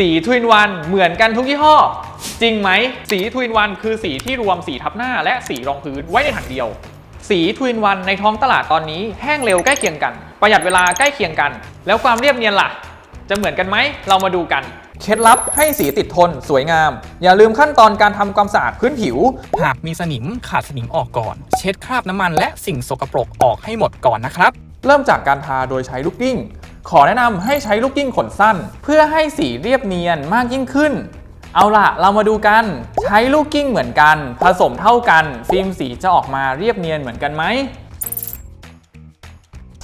สีทวินวันเหมือนกันทุกยี่ห้อ จริงไหม สีทวินวันคือสีที่รวมสีทับหน้าและสีรองพื้นไว้ในถังเดียว สีทวินวันในท้องตลาดตอนนี้แห้งเร็วใกล้เคียงกัน ประหยัดเวลาใกล้เคียงกัน แล้วความเรียบเนียนล่ะ จะเหมือนกันไหม เรามาดูกัน เคล็ดลับให้สีติดทนสวยงาม อย่าลืมขั้นตอนการทำความสะอาดพื้นผิว หากมีสนิมขาดสนิมออกก่อน เช็ดคราบน้ำมันและสิ่งสกปรกออกให้หมดก่อนนะครับเริ่มจากการทาโดยใช้ลูกกิ้ง ขอแนะนำให้ใช้ลูกกิ้งขนสั้น เพื่อให้สีเรียบเนียนมากยิ่งขึ้น เอาล่ะ เรามาดูกัน ใช้ลูกกิ้งเหมือนกัน ผสมเท่ากัน ฟิล์มสีจะออกมาเรียบเนียนเหมือนกันไหม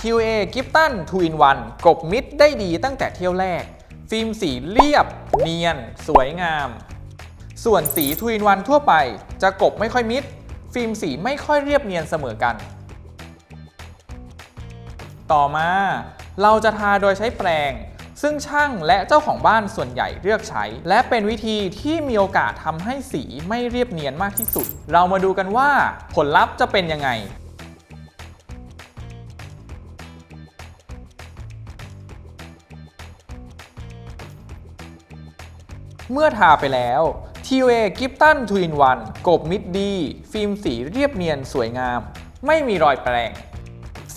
QA g i f t o n 2 in 1 กบมิดได้ดีตั้งแต่เที่ยวแรก ฟิล์มสีเรียบ เนียน สวยงาม ส่วนสี2 in 1ทั่วไป จะกบไม่ค่อยมิด ฟิล์มสีไม่ค่อยเรียบเนียนเสมอกัน ต่อมา เราจะทาโดยใช้แปรงซึ่งช่างและเจ้าของบ้านส่วนใหญ่เลือกใช้ และเป็นวิธีที่มีโอกาสทำให้สีไม่เรียบเนียนมากที่สุด เรามาดูกันว่าผลลัพธ์จะเป็นยังไงเมื่อทาไปแล้ว TUA g i f t o n 2 in 1กบมิดดี ฟิล์มสีเรียบเนียนสวยงาม ไม่มีรอยแปรง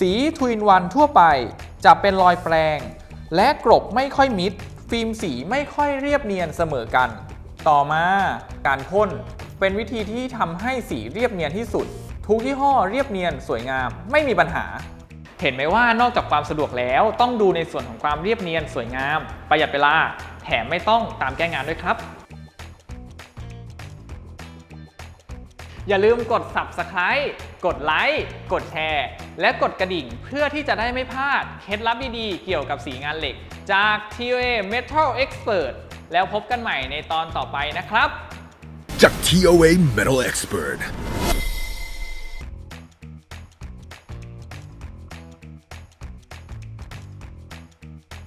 สีทวินวันทั่วไป จะเป็นรอยแปรงและกรบไม่ค่อยมิด ฟิล์มสีไม่ค่อยเรียบเนียนเสมอกัน ต่อมาการพ่นเป็นวิธีที่ทำให้สีเรียบเนียนที่สุด ทุกยี่ห้อเรียบเนียนสวยงามไม่มีปัญหา เห็นไหมว่านอกจากความสะดวกแล้วต้องดูในส่วนของความเรียบเนียนสวยงาม ประหยัดเวลาแถมไม่ต้องตามแก้งานด้วยครับ อย่าลืมกด subscribe กดไลค์ กดแชร์ และกดกระดิ่งเพื่อที่จะได้ไม่พลาดเคล็ดลับดีๆ เกี่ยวกับสีงานเหล็ก จาก TOA Metal Expert แล้วพบกันใหม่ในตอนต่อไปนะครับ จาก TOA Metal Expert